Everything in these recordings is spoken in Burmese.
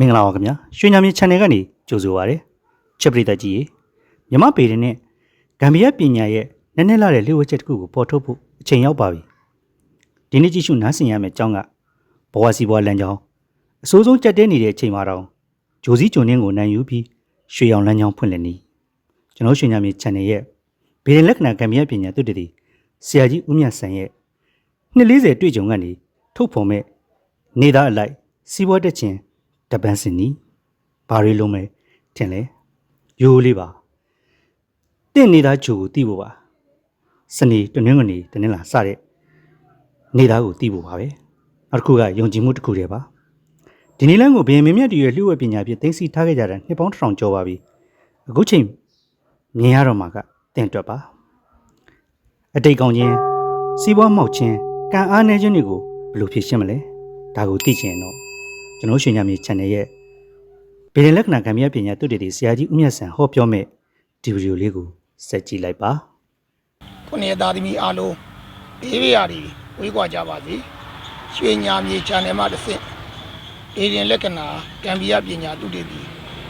မင်္ဂလာပါခင်ဗျာရွှေညံမြေ channel ကနေကြိုဆိုပါရစေချက်ပရိသတ်ကြီးရေမြမပေတဲ့နဲ့ဂမ်ဘီယာပညာရဲ့နည်းနည်းလာတဲ့လျှို့ဝှက်ချက်တစ်ခုကိုပေါ်ထုတ်ဖို့အချိန်ရောက်ပါပြီဒီနေ့ကြည့်ရှုနားဆင်ရမယ့်အကြောင်းကဘဝစီဘဝလမ်းကြောင်းအစိုးဆုံးကြက်တဲနေတဲ့အချိန်မှာတော့ဂျိုစီဂျွန်နင်းကိုနိုင်ယူပြီးရွှေရောင်လမ်းကြောင်းဖွင့်လှစ်နေကျွန်တော်ရွှေညံမြေ channel ရဲ့ဗီဒီလက္ခဏာဂမ်ဘီယာပညာသုတေသီဆရာကြီးဦးမြတ်ဆန်ရဲ့240တွေ့ကြုံကနေထုတ်ဖော်မဲ့နေသားအလိုက်စီးပွားတက်ခြင်း တပန်းစင်နီဘာရီလုံးမဲထင်လဲရိုးလေးပါတင့်နေတာဂျိုကိုတီးဖို့ပါစနေတနင်္ဂနွေတနင်္လာစတဲ့နေသားကိုတီးဖို့ပါပဲနောက်တစ်ခုကယုံကြည်မှုတစ်ခုတည်းပါဒီနေ့လမ်းကိုဘယ်မင်းမြတ်တည်းရဲ့လျှို့ဝှက်ပညာဖြင့်သိသိထားခဲ့ကြတာနှစ်ပေါင်းတစ်ထောင်ကျော်ပါပြီအခုချိန်မြင်ရတော့မှာကတင်တွက်ပါအတိတ်ကောင်းခြင်းစီးပွားမောက်ခြင်းကံအားနည်းခြင်းတွေကိုဘယ်လိုဖြေရှင်းမလဲဒါကိုသိချင်ရင်တော့ ကျွန်တော်ရွှေညမြေ channel ရဲ့ဗီဒီလက္ခဏာကံမြတ်ပညာတုတ္တိဆရာကြီးဦးမြတ်ဆန်ဟောပြောမဲ့ဒီဗီဒီယိုလေးကိုစက်ကြည့်လိုက်ပါခုနှစ်သားသမီးအားလုံးဘေးဘေးရာတွေဝေးကွာကြပါစေရွှေညာမြေ channel မှာတစ်ဆင့်ဒေရင်လက္ခဏာကံပြရပညာတုတေတီ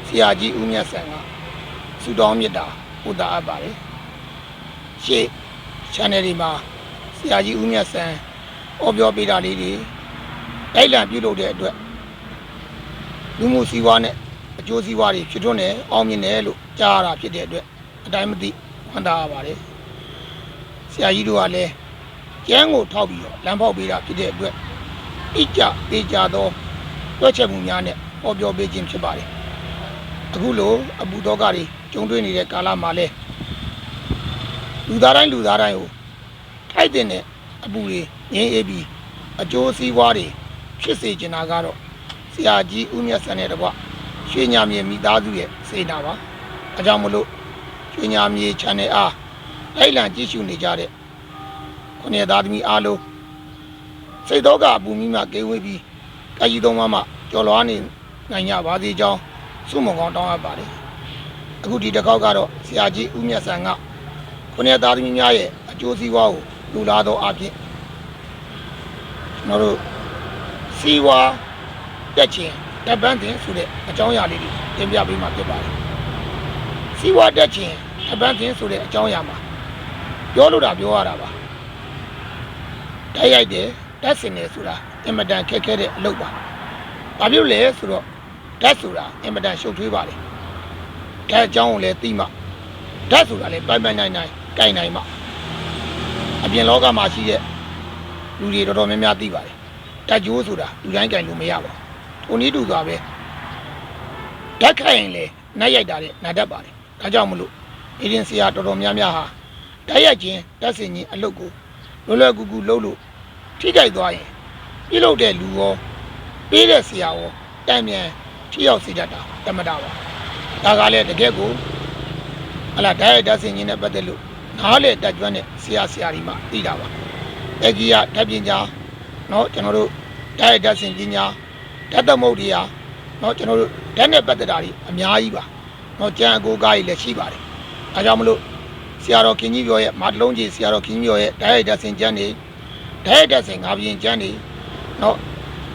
ဆရာကြီးဦးမြတ်ဆန်ကဆုတောင်းမြတ်တာပို့တာအပ်ပါတယ်ရှေ့ channel ဒီမှာဆရာကြီးဦးမြတ်ဆန်ဟောပြောပေးတာလေးတွေတိုက်လံပြုလုပ်တဲ့အတွက် လူမှုစီးပွားနဲ့အကျိုးစီးပွားတွေဖြစ်ထွန်းတယ်အောင်မြင်တယ်လို့ကြားရတာဖြစ်တဲ့အတွက်အတိုင်းမသိဝမ်းသာရပါတယ်ဆရာကြီးတို့ကလည်းကျန်းကိုထောက်ပြီးတော့လမ်းဖောက်ပေးတာဖြစ်တဲ့အတွက်တိကျသေးကြသောတွက်ချက်မှုများနဲ့ဟောပြောပေးခြင်းဖြစ်ပါတယ်အခုလိုအပူတော့ကတွေကျုံတွေ့နေတဲ့ကာလမှာလဲလူသားတိုင်းလူသားတိုင်းကိုထိုက်တဲ့အပူတွေငြင်းအေးပြီးအကျိုးစီးပွားတွေဖြစ်စေချင်တာကတော့ဆ ရာကြီးဦးမြတ်ဆန်တဲ့တကွရွှေညာမြေမိသားစုရဲ့စေနာပါအဲကြောင့်မလို့ရွှေညာမြေ channel အားအဲ့လံကြည့်ရှုနေကြတဲ့ခုနှစ်သားသမီးအားလုံးစိတ်တော့ကအပူမိမှကိန်းဝေးပြီးကာကြီးသုံးပါးမှကြော်လွားနေနိုင်ကြပါစေကြောင်းဆုမွန်ကောင်းတောင်းအပ်ပါတယ်အခုဒီတစ်ခေါက်ကတော့ဆရာကြီးဦးမြတ်ဆန်ကခုနှစ်သားသမီးများရဲ့အကျိုးစီးပွားကိုလူလာသောအဖြစ်ကျွန်တော်တို့စီဝါ တက်ချင်းတပ်ပန်းတင်ဆိုတဲ့အကြောင်းအရာလေးတွေတင်ပြပေးမှာဖြစ်ပါတယ်စီဝါတက်ချင်းတပ်ပန်းတင်ဆိုတဲ့အကြောင်းအရာမှာပြောလို့တာပြောရတာပါတိုက်ရိုက်တယ်တက်စင်တယ်ဆိုတာအင်မတန်ခက်ခဲတဲ့အလုပ်ပါဘာဖြစ်လို့လဲဆိုတော့တက်ဆိုတာအင်မတန်ရှုပ်ထွေးပါလေတက်အကြောင်းကိုလည်းသိမှတက်ဆိုတာလည်းပိုင်ပိုင်နိုင်နိုင်ကြိုင်နိုင်မှအပြင်လောကမှာရှိတဲ့လူတွေတော်တော်များများသိပါတယ်တက်ကြိုးဆိုတာလူတိုင်းကြိုင်လို့မရပါဘူး ထုံနည်းတူသွားပဲတက်ခိုင်ရင်လေနတ်ရိုက်တာတဲ့နတ်တတ်ပါတယ်ဒါကြောင့်မလို့အရင်ဆရာတော်တော်များများဟာ တိုက်ရိုက်ချင်းတက်စင်ချင်းအလုပ်ကိုလွယ်လွယ်ကူကူလုပ်လို့ထိကြိုက်သွားရင်ပြုလုပ်တဲ့လူရောပေးတဲ့ဆရာရောတန်မြန်ထိရောက်စေတတ်တာတမတာပါဒါကလည်းတကယ်ကိုဟလာတိုက်ရိုက်တက်စင်ချင်းနဲ့ပတ်သက်လို့နားလေတက်ကျွမ်းတဲ့ဆရာဆရာကြီးမှသိတာပါအကြီးကတက်ပညာเนาะကျွန်တော်တို့တိုက်ရိုက်တက်စင်ပညာ ဓာတ်သမုတ်တွေဟာနော်ကျွန်တော်တို့ဓာတ်နဲ့ပတ်သက်တာတွေအများကြီးပါနော်ကြံအကိုကားကြီးလည်းရှိပါတယ်ဒါကြောင့်မလို့ဆရာတော်ခင်ကြီးပြောရဲ့မတလုံးကြီးဆရာတော်ခင်ကြီးပြောရဲ့ဓာတ်ရိုက်ဓာတ်ဆင်ကျန်းနေဓာတ်ရိုက်ဓာတ်ဆင်ငါးပြင်းကျန်းနေနော်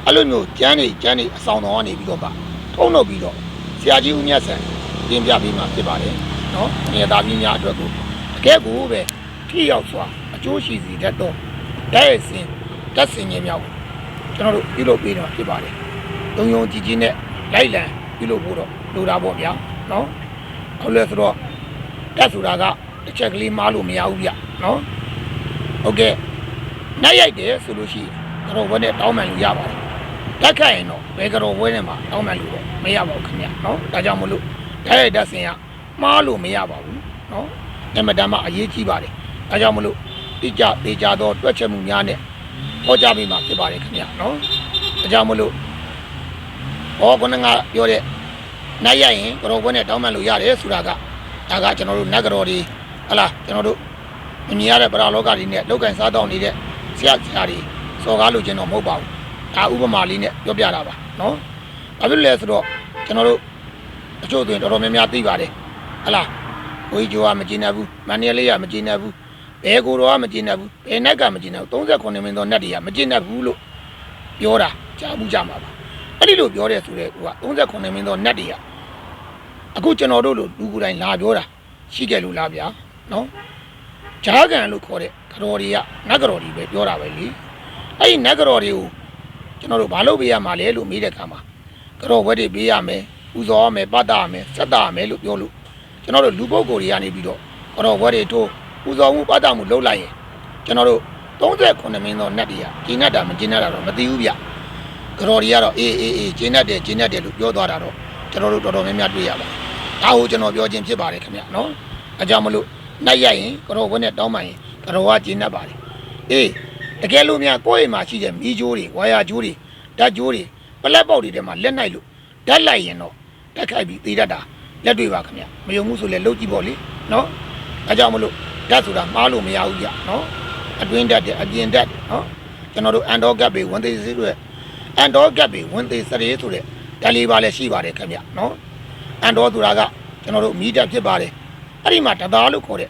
အဲ့လိုမျိုးကျန်းနေကျန်းနေအဆောင်တော်ကနေပြီးတော့ပါထုံတော့ပြီးတော့ဆရာကြီးဦးမြတ်ဆန်ပြင်ပြပေးမှာဖြစ်ပါတယ်နော်ငယ်သားကြီးများအတွက်ကိုတကယ်ကိုပဲထိရောက်စွာအကျိုးရှိစီတတ်တော့ဓာတ်ရိုက်ဆင်ဓာတ်ဆင်ခြင်းများကိုကျွန်တော်တို့ပြုလုပ်ပေးနေမှာဖြစ်ပါတယ် တုံယုံကြည်ကြည်နဲ့လိုက်လံပြုလုပ်ဖို့တော့လိုတာပေါ့ဗျာနော်ဟုတ်လဲဆိုတော့တက်ဆိုတာကတစ်ချက်ကလေးမားလို့မရဘူးဗျနော်ဟုတ်ကဲ့နိုင်ရိုက်တယ်ဆိုလို့ရှိရင်ကတော့ဘွဲနဲ့တောင်းမှန်လို့ရပါတယ်တက်ခတ်ရင်တော့ဘယ်ကတော့ဘွဲနဲ့မှတောင်းမှန်လို့တော့မရပါဘူးခင်ဗျနော်ဒါကြောင့်မလို့တိုက်ရိုက်တက်စင်ကမားလို့မရပါဘူးနော်အမတန်မှအရေးကြီးပါတယ်ဒါကြောင့်မလို့တိကျသေးကြသောတွက်ချက်မှုများနဲ့ဟောကြားပေးမှာဖြစ်ပါတယ်ခင်ဗျနော်ဒါကြောင့်မလို့ ဟောခုနကပြောတဲ့နိုင်ရိုက်ရင်ကတော့ဘွဲနဲ့တောင်းမှန်လို့ရတယ်ဆိုတာကဒါကကျွန်တော်တို့နတ်ကတော်တွေဟလာကျွန်တော်တို့မမြင်ရတဲ့ဗရာလောကတွေနဲ့လောက်ကန်စားတောင်းနေတဲ့ဆရာဆရာတွေစော်ကားလို့ခြင်းတော့မဟုတ်ပါဘူးဒါဥပမာလေးနဲ့ပြောပြတာပါနော်ဘာဖြစ်လဲဆိုတော့ကျွန်တော်တို့အချို့ဆိုရင်တော်တော်များများသိပါတယ်ဟလာဝေးကျော်ကမကျင်နေဘူးမန်နီယလေးကမကျင်နေဘူးဘဲကိုတော်ကမကျင်နေဘူးဘဲနက်ကမကျင်နေဘူး39မင်းသောနတ်တွေကမကျင်နေဘူးလို့ပြောတာကြားဘူးကြမှာပါ အဲ့ဒီလိုပြောတဲ့ဆိုတဲ့ဟိုက39မင်းသောနတ်တွေကအခုကျွန်တော်တို့လိုလူကိုယ်တိုင်လာပြောတာရှိခဲ့လို့လားဗျာနော်ဂျားကန်လို့ခေါ်တဲ့ကတော်တွေကနတ်ကတော်တွေပဲပြောတာပဲလေအဲ့ဒီနတ်ကတော်တွေကိုကျွန်တော်တို့ဘာလို့ပေးရမှာလဲလို့မေးတဲ့အခါမှာကတော်ဝက်တွေပေးရမယ်ဥဇော်ရမယ်ပတ်တာရမယ်စက်တာရမယ်လို့ပြောလို့ကျွန်တော်တို့လူပုဂ္ဂိုလ်တွေကနေပြီးတော့ကတော်ဝက်တွေထိုးဥဇော်မှုပတ်တာမှုလုပ်လိုက်ရင်ကျွန်တော်တို့39မင်းသောနတ်တွေကကျင်းတတ်တာမကျင်းတတ်တာတော့မသိဘူးဗျ ကတော်တွေကတော့အေးအေးအေးကျင်းတတ်တယ်ကျင်းတတ်တယ်လို့ပြောသွားတာတော့ကျွန်တော်တို့တော်တော်များများတွေ့ရပါတယ်။ဒါကိုကျွန်တော်ပြောခြင်းဖြစ်ပါတယ်ခင်ဗျနော်။အဲကြောင့်မလို့နိုင်ရရင်ကတော်ဝင်းနဲ့တောင်းပန်ရင်ကတော်ကကျင်းတတ်ပါတယ်။အေးတကယ်လို့များကိုယ့်အိမ်မှာရှိတဲ့မီးကြိုးတွေဝါယာကြိုးတွေဓာတ်ကြိုးတွေပလက်ပေါက်တွေထဲမှာလက်နိုင်လို့ဓာတ်လိုက်ရင်တော့တက်ခိုက်ပြီးသေးတတ်တာလက်တွေပါခင်ဗျမယုံမှုဆိုလဲလုတ်ကြည့်ပေါ့လေနော်။အဲကြောင့်မလို့ဓာတ်ဆိုတာမှားလို့မရဘူးကြနော်။အတွင်းဓာတ်တယ်အပြင်ဓာတ်တယ်နော်။ကျွန်တော်တို့အန်တော်ကပ်ပေဝန်သေးစေးတွေ အန်တော်ကပ်ပြီးဝန်သေးစရေဆိုတဲ့ဓာတ်လေးပါလည်းရှိပါတယ်ခင်ဗျနော်အန်တော်ဆိုတာကကျွန်တော်တို့မီးတက်ဖြစ်ပါတယ်အဲ့ဒီမှာတသားလို့ခေါ်တဲ့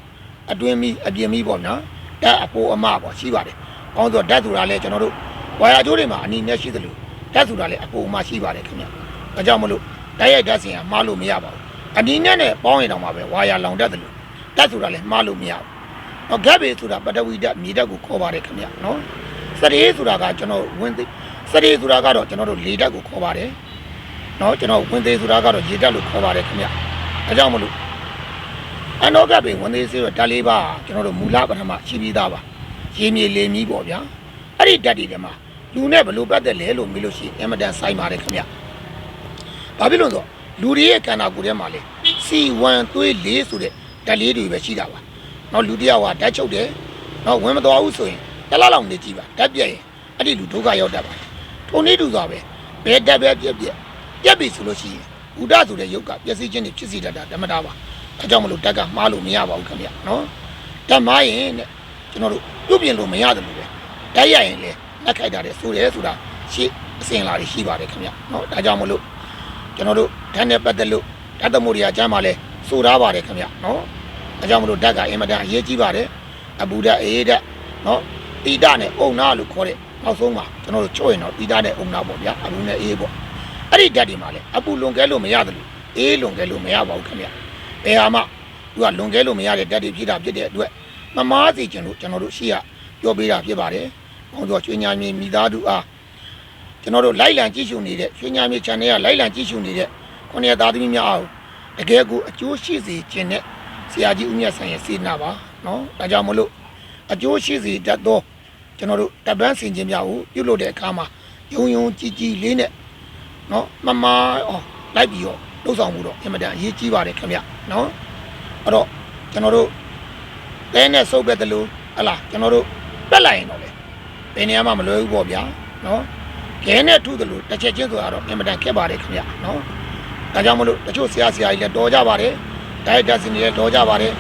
အတွင်းမီးအပြင်မီးပေါ့နော်ဓာတ်အပိုးအမပေါ့ရှိပါတယ်။ကောင်းဆိုဓာတ်ဆိုတာလည်းကျွန်တော်တို့ဝါယာကျိုးတွေမှာအနီနဲ့ရှိသလိုဓာတ်ဆိုတာလည်းအပိုးအမရှိပါတယ်ခင်ဗျ။ဒါကြောင့်မလို့ဓာတ်ရိုက်ဓာတ်စင်ကမှားလို့မရပါဘူး။အနီနဲ့နဲ့ပေါင်းရင်တော့မှပဲဝါယာလောင်တတ်တယ်လို့ဓာတ်ဆိုတာလည်းမှားလို့မရဘူး။တော့ဂက်ဘေဆိုတာပတဝီဓာတ်မြေဓာတ်ကိုခေါ်ပါတယ်ခင်ဗျနော်။စရေဆိုတာကကျွန်တော်ဝင်သိ စရေဆိုတာကတော့ကျွန်တော်တို့လေဓာတ်ကိုခေါ်ပါတယ်။နော်ကျွန်တော်ဝင်သေးဆိုတာကတော့ရေဓာတ်လို့ခေါ်ပါတယ်ခင်ဗျ။ဒါကြောင့်မလို့အနောကပင်ဝင်သေးစေတော့ဓာတ်လေးပါကျွန်တော်တို့မူလပထမရှိပြီးသားပါ။ရေမြေလေမီးပေါ့ဗျာ။အဲ့ဒီဓာတ်တွေထဲမှာလူနဲ့ဘယ်လိုပတ်သက်လဲလို့မေးလို့ရှိရင်အင်မတန်ဆိုင်ပါတယ်ခင်ဗျ။ဘာဖြစ်လို့လဲဆိုတော့လူတွေရဲ့ခန္ဓာကိုယ်ထဲမှာလေ C1 သွေး၄ဆိုတဲ့ဓာတ်လေးတွေပဲရှိတာပါ။နော်လူတစ်ယောက်ကဓာတ်ချုပ်တယ်။နော်ဝင်မသွားဘူးဆိုရင်တစ်လားလောက်နေကြည့်ပါဓာတ်ပြက်ရင်အဲ့ဒီလူဒုက္ခရောက်တတ်ပါတယ်။ ထုံနေတူစွာပဲဘယ်ဓာတ်ပဲပြက်ပြက်ပြက်ပြီဆိုလို့ရှိရင်ဥဒဆိုတဲ့ယုတ်ကပျက်စီးခြင်းတွေဖြစ်စီတတ်တာဓမ္မတာပါ။အဲကြောင့်မလို့ဓာတ်ကမှားလို့မရပါဘူးခင်ဗျ။နော်ဓာတ်မှားရင်တဲ့ကျွန်တော်တို့ပြုတ်ပြင်လို့မရတယ်လို့ပဲဓာတ်ရရင်လေလက်ခိုက်တာတဲ့ဆိုတယ်ဆိုတာရှေ့အစဉ်လာတွေရှိပါတယ်ခင်ဗျ။နော်ဒါကြောင့်မလို့ကျွန်တော်တို့ဓာတ်နဲ့ပတ်သက်လို့ဓာတ်သမုဒ္ဒရာကျမ်းမှာလဲဆိုထားပါတယ်ခင်ဗျနော်အဲကြောင့်မလို့ဓာတ်ကအင်မတန်အရေးကြီးပါတယ်အဘူဓာတ်အေးဓာတ်နော်တိဒနဲ့အုံနာလို့ခေါ်တဲ့ နောက်ဆုံးမှာကျွန်တော်တို့ချုပ်ရင်တော့တိဒနဲ့အုံနာပေါ့ဗျာအဘူနဲ့အေးပေါ့အဲ့ဒီဓာတ်တွေမှာလဲအပူလွန်ကဲလို့မရတယ်လို့အေးလွန်ကဲလို့မရပါဘူးခင်ဗျဘယ်ဟာမှသူကလွန်ကဲလို့မရတဲ့ဓာတ်တွေဖြစ်တာဖြစ်တဲ့အတွက်မမားစီကျွန်တော်ကျွန်တော်တို့ရှိရပြောပေးတာဖြစ်ပါတယ်ဘုံတော်ကျွေးညာမြေမိသားစုအားကျွန်တော်တို့လိုက်လံကြည့်ရှုနေတဲ့ရွှေညာမြေ channel ကလိုက်လံကြည့်ရှုနေတဲ့ခုနှစ်သားသမီးများအောင်တကယ်ကိုအကျိုးရှိစေခြင်းနဲ့ဆရာကြီးဦးမြတ်ဆန်ရဲ့စေနာပါနော်ဒါကြောင့်မလို့အကျိုးရှိစေတတ်သော ကျွန်တော်တို့တပ်ပန်းဆင်ခြင်းများကိုပြုလုပ်တဲ့အခါမှာယုံယုံကြည်ကြည်လေးနဲ့နော်မမအောင်လိုက်ပြီးတော့လှုပ်ဆောင်မှုတော့အင်မတန်အရေးကြီးပါတယ်ခင်ဗျနော်အဲ့တော့ကျွန်တော်တို့တဲနဲ့စုပ်ပဲတလို့ဟလာကျွန်တော်တို့ပက်လိုက်ရင်တော့လေဘယ်နေရာမှမလွယ်ဘူးပေါ့ဗျာနော်ခဲနဲ့ထုတယ်လို့တစ်ချက်ချင်းဆိုတာတော့အင်မတန်ခက်ပါတယ်ခင်ဗျနော်ဒါကြောင့်မလို့တချို့ဆရာဆရာကြီးလည်းတော်ကြပါတယ်ဒိုက်တာစင်တွေလည်းတော်ကြပါတယ်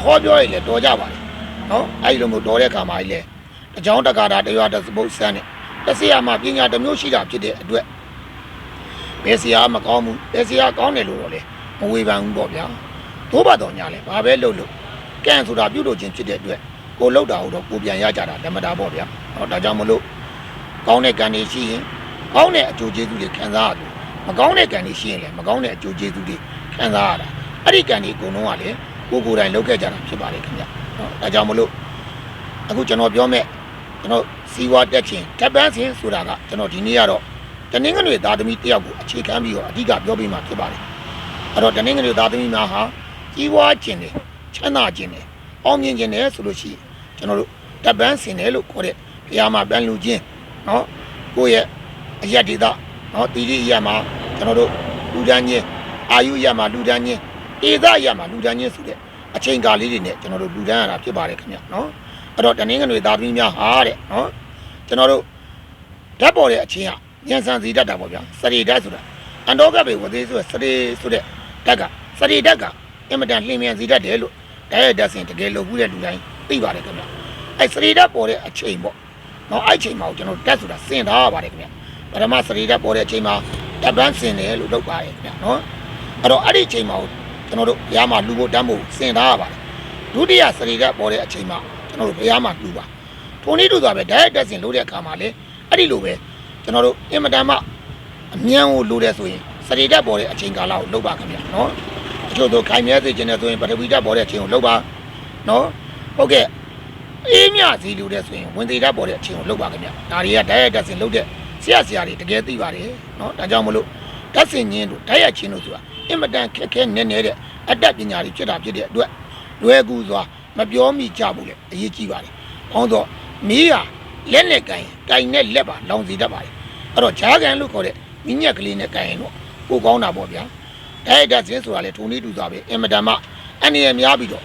ခေါ်ပြောရင်လည်းတော်ကြပါတယ်နော်အဲ့ဒီလိုမျိုးတော်တဲ့ခါမှကြီးလည်း တကြောင်တကာတာတရွာတစပုတ်ဆန်းနဲ့တစ်ဆရာမှပညာတစ်မျိုးရှိတာဖြစ်တဲ့အတွက်ဘယ်ဆရာမကောင်းဘူးဘယ်ဆရာကောင်းတယ်လို့တော့လေမဝေဖန်ဘူးပေါ့ဗျာသို့ပါတော့ညာလဲဘာပဲလုပ်လို့ကန့်ဆိုတာပြုတ်လို့ခြင်းဖြစ်တဲ့အတွက်ကိုလောက်တာဟုတ်တော့ကိုပြန်ရကြတာဓမ္မတာပေါ့ဗျာဟောဒါကြောင့်မလို့ကောင်းတဲ့ကံတွေရှိရင်ကောင်းတဲ့အကျိုးကျေးဇူးတွေခံစားရတယ်မကောင်းတဲ့ကံတွေရှိရင်လည်းမကောင်းတဲ့အကျိုးကျေးဇူးတွေခံစားရတာအဲ့ဒီကံတွေအကုန်လုံးကလည်းကိုယ်ကိုယ်တိုင်လုပ်ခဲ့ကြတာဖြစ်ပါတယ်ခင်ဗျနော်ဒါကြောင့်မလို့အခုကျွန်တော်ပြောမဲ့ ကျွန်တော်စီဝါတက်ချင်းကပန်းစင်ဆိုတာကကျွန်တော်ဒီနေ့ကတော့တနင်္ဂနွေသားသမီးတယောက်ကိုအခြေခံပြီးတော့အဓိကပြောပြမှာဖြစ်ပါတယ်အဲ့တော့တနင်္ဂနွေသားသမီးများဟာကြီးဝါခြင်းတယ်ချမ်းသာခြင်းတယ်အောင်မြင်ခြင်းတယ်ဆိုလို့ရှိရင်ကျွန်တော်တို့တပန်းစင်တယ်လို့ခေါ်တဲ့ဘုရားမှာပန်းလူခြင်းနော်ကိုယ့်ရဲ့အရက်ဒေသနော်တီတီအရက်မှာကျွန်တော်တို့လူဒန်းချင်းအာယုရက်မှာလူဒန်းချင်းဒေသရက်မှာလူဒန်းချင်းဆိုတဲ့အချိန်ကာလလေးတွေနဲ့ကျွန်တော်တို့လူဒန်းရတာဖြစ်ပါတယ်ခင်ဗျနော် အဲ့တော့တနင်္ဂနွေသားသမီးများဟာတဲ့နော်ကျွန်တော်တို့ဓာတ်ပေါ်တဲ့အချင်းဟာညံဆန်စီတတ်တာပေါ့ဗျာစရီဓာတ်ဆိုတာအန်တော့ကပဲဝသေးဆိုစရီဆိုတဲ့ဓာတ်ကစရီဓာတ်ကအင်မတန်လှင်မြန်စီတတ်တယ်လို့ဓာတ်ရဲ့ဓာတ်စင်တကယ်လို့ဘူးတဲ့လူတိုင်းသိပါတယ်ခင်ဗျအဲ့စရီဓာတ်ပေါ်တဲ့အချိန်ပေါ့နော်အဲ့ချိန်မှာကိုကျွန်တော်တက်ဆိုတာစင်ထားရပါတယ်ခင်ဗျပထမစရိတက်ပေါ်တဲ့အချိန်မှာတက်ပန်းစင်တယ်လို့လုပ်ပါတယ်ခင်ဗျနော်အဲ့တော့အဲ့ဒီချိန်မှာကိုကျွန်တော်တို့ဘုရားမှာလူဖို့တမ်းဖို့စင်ထားရပါတယ်ဒုတိယစရိတက်ပေါ်တဲ့အချိန်မှာ ကျွန်တော်တို့ဘုရားမှာလူပါထုံနည်းတူသွားပဲဓာတ်တက်စင်လို့တဲ့အခါမှာလေအဲ့ဒီလိုပဲကျွန်တော်တို့အင်မတန်မှအမြန်ကိုလိုတယ်ဆိုရင်စရိတက်ပေါ်တဲ့အချိန်ကာလကိုလုပ်ပါခင်ဗျနော်အချို့တို့ခိုင်မြဲစေခြင်းနဲ့ဆိုရင်ပထဝီတက်ပေါ်တဲ့အချိန်ကိုလုပ်ပါနော်ဟုတ်ကဲ့အေးမြစီလူတဲ့ဆိုရင်ဝင်သေးတက်ပေါ်တဲ့အချိန်ကိုလုပ်ပါခင်ဗျဒါတွေကဓာတ်ရိုက်တက်စင်လုပ်တဲ့ဆရာဆရာတွေတကယ်သိပါတယ်နော်ဒါကြောင့်မလို့တက်စင်ချင်းတို့ဓာတ်ရိုက်ချင်းတို့ဆိုတာအင်မတန်ခက်ခဲနေနေတဲ့အတတ်ပညာတွေဖြစ်တာဖြစ်တဲ့အတွက်လွယ်ကူစွာ မပြောမိကြဘူးလေအရေးကြီးပါတယ်။ဟောတော့မီးဟာလက်နဲ့ကင်ကင်နဲ့လက်ပါလောင်စီတတ်ပါတယ်။အဲ့တော့ဂျားကန်လို့ခေါ်တဲ့မြညက်ကလေးနဲ့ကင်ရင်တော့ပိုကောင်းတာပေါ့ဗျာ။ဒါရိုက်တာစင်းဆိုတာလေထုံလေးတူစွာပဲအင်မတန်မှအနေရများပြီးတော့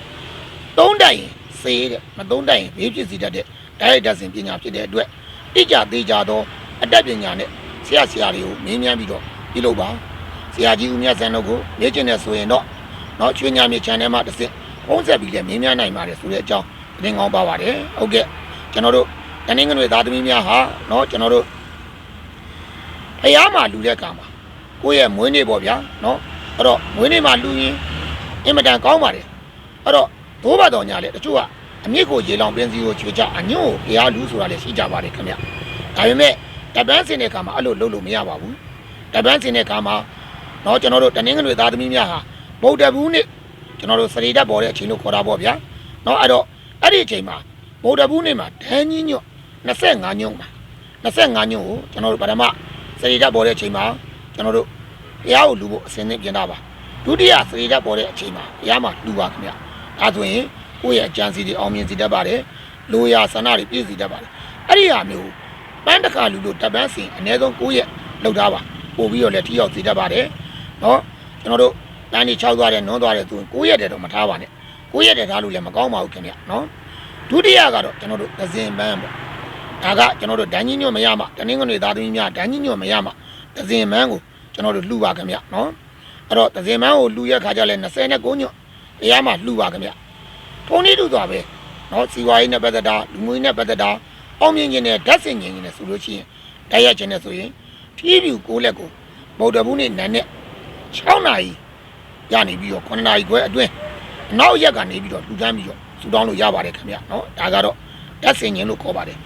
သုံးတိုင်ရင်စေးတဲ့မသုံးတိုင်ရင်ဘေးဖြစ်စီတတ်တဲ့ဒါရိုက်တာစင်ပညာဖြစ်တဲ့အတွက်တိကျသေးကြသောအတတ်ပညာနဲ့ဆရာဆရာတွေကိုမင်းမြန်းပြီးတော့ပြုလုပ်ပါဆရာကြီးဦးမြတ်ဆန်းတို့ကိုလေ့ကျင့်နေဆိုရင်တော့เนาะချွေးညာမြေ channel မှာတစ်စက် ဖုံးဆက်ပြီးလည်းမင်းမြန်းနိုင်ပါတယ်ဆိုတဲ့အကြောင်းသတင်းကောင်းပါပါတယ်ဟုတ်ကဲ့ကျွန်တော်တို့တနင်္ဂနွေသားသမီးများဟာเนาะကျွန်တော်တို့ဖျားမှာလူတဲ့ကံမှာကိုယ့်ရဲ့မွေးနေ့ပေါ့ဗျာเนาะအဲ့တော့မွေးနေ့မှာလူရင်အင်မတန်ကောင်းပါတယ်အဲ့တော့ဘိုးဘတော်ညာလေတချို့ကအမြင့်ကိုရေလောင်ပင်စီကိုချွေကြအညွန့်ကိုဖျားလူဆိုတာလည်းရှိကြပါတယ်ခင်ဗျဒါပေမဲ့တပန်းစင်တဲ့ကံမှာအဲ့လိုလုပ်လို့မရပါဘူးတပန်းစင်တဲ့ကံမှာเนาะကျွန်တော်တို့တနင်္ဂနွေသားသမီးများဟာဗုဒ္ဓဘူးနေ့ ကျွန်တော်တို့စရေတက်ပေါ်တဲ့အချိန်လို့ခေါ်တာပေါ့ဗျာနော်အဲ့တော့အဲ့ဒီအချိန်မှာဗုဒ္ဓဘူးနေမှာဒန်းကြီးညွတ်25ညွတ်မှာ25ညွတ်ကိုကျွန်တော်တို့ပထမစရေတက်ပေါ်တဲ့အချိန်မှာကျွန်တော်တို့ဘုရားကိုလူဖို့အစဉ်သင့်ပြင်တာပါဒုတိယစရေတက်ပေါ်တဲ့အချိန်မှာဘုရားမှာလူပါခင်ဗျဒါဆိုရင်ကိုယ့်ရဲ့အကြံစီတွေအောင်မြင်စေတတ်ပါတယ်လိုရာဆန္ဒတွေပြည့်စည်တတ်ပါတယ်အဲ့ဒီဟာမျိုးပန်းတခါလူတို့တပန်းစင်အနည်းဆုံး9ရက်လောက်တာပါပို့ပြီးတော့လည်းထိရောက်စေတတ်ပါတယ်နော်ကျွန်တော်တို့ တန်းကြီး6သွားတယ်နွန်းသွားတယ်ဆိုရင်9ရက်တည်းတော့မထားပါနဲ့9ရက်တည်းထားလို့လည်းမကောင်းပါဘူးခင်ဗျနော်ဒုတိယကတော့ကျွန်တော်တို့သဇင်ပန်းပေါ့ဒါကကျွန်တော်တို့ဒန်းကြီးညွတ်မရမှတနင်္ဂနွေသားသမီးများဒန်းကြီးညွတ်မရမှသဇင်ပန်းကိုကျွန်တော်တို့လှူပါခင်ဗျနော်အဲ့တော့သဇင်ပန်းကိုလှူရခါကြလဲ29ညွတ်တရားမှာလှူပါခင်ဗျထုံးလေးတူသွားပဲနော်စီဝါရေးနဲ့ပတ်သက်တာလူမှုရေးနဲ့ပတ်သက်တာအောင်မြင်ခြင်းနဲ့ဓာတ်စင်ခြင်းနဲ့ဆိုလို့ရှိရင်တိုက်ရိုက်ခြင်းနဲ့ဆိုရင်ဖြည်းဖြူကိုလက်ကိုဗုဒ္ဓဘုနေ့နန်းနဲ့6နာရီ ရနေပြီးတော့9နာရီခွဲအတွင်းနောက်ရက်ကနေပြီးတော့လူတန်းပြီးတော့ဆူတောင်းလို့ရပါတယ်ခင်ဗျနော်ဒါကတော့ဓာတ်စင်ခြင်းလို့ခေါ်ပါတယ်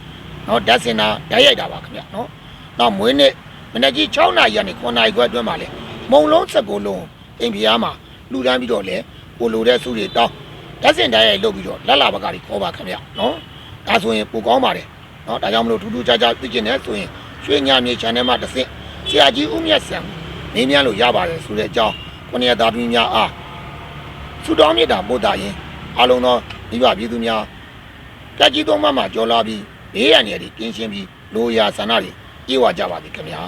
နော်ဓာတ်စင်တာဓာတ်ရိုက်တာပါခင်ဗျနော်နောက်မွေးနေ့မနေ့ကြီး6နာရီကနေ9နာရီခွဲအတွင်းမှာလေမုံလုံး16လုံးအိမ်ဖျားမှာလူတန်းပြီးတော့လေကိုလိုတဲ့စုတွေတောင်းဓာတ်စင်ဓာတ်ရိုက်လုပ်ပြီးတော့လက်လာဘကကြီးခေါ်ပါခင်ဗျနော်ဒါဆိုရင်ပိုကောင်းပါတယ်နော်ဒါကြောင့်မလို့ထူးထူးခြားခြားသိကျင်နေဆိုရင်ရွှေညမြေ channel မှာတစ်ဆင့်ဆရာကြီးဦးမြတ်ဆံမင်းများလို့ရပါတယ်ဆိုတဲ့အကြောင်း ခုနှစ်သားသမီးများအားဆုတောင်းမြတ်တာပို့တာရင်အလုံးသောမိဘပြည်သူများကြကြီးသုံးမမှာကြော်လာပြီးဘေးရန်ရည်ကင်းရှင်းပြီးလိုရာဆန္ဒတွေပြေဝကြပါသည်ခင်ဗျာ